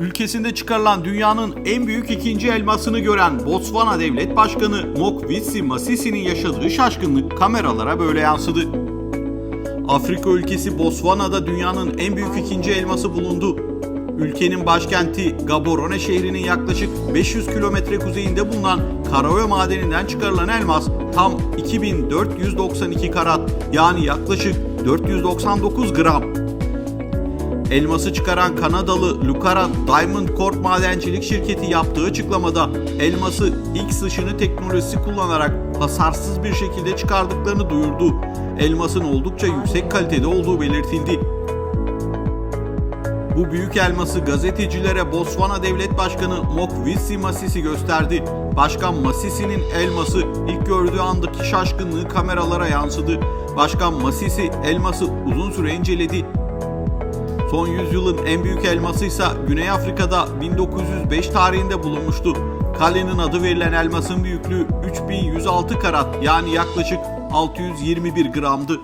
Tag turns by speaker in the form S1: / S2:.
S1: Ülkesinde çıkarılan dünyanın en büyük ikinci elmasını gören Botswana Devlet Başkanı Mokgweetsi Masisi'nin yaşadığı şaşkınlık kameralara böyle yansıdı. Afrika ülkesi Botswana'da dünyanın en büyük ikinci elması bulundu. Ülkenin başkenti Gaborone şehrinin yaklaşık 500 kilometre kuzeyinde bulunan Karaoya madeninden çıkarılan elmas tam 2492 karat yani yaklaşık 499 gram. Elması çıkaran Kanadalı Lucara Diamond Corp madencilik şirketi yaptığı açıklamada elması X ışını teknolojisi kullanarak hasarsız bir şekilde çıkardıklarını duyurdu. Elmasın oldukça yüksek kalitede olduğu belirtildi. Bu büyük elması gazetecilere Botswana Devlet Başkanı Mokgweetsi Masisi gösterdi. Başkan Masisi'nin elması ilk gördüğü andaki şaşkınlığı kameralara yansıdı. Başkan Masisi elması uzun süre inceledi. Son yüzyılın en büyük elması ise Güney Afrika'da 1905 tarihinde bulunmuştu. Kalenin adı verilen elmasın büyüklüğü 3106 karat yani yaklaşık 621 gramdı.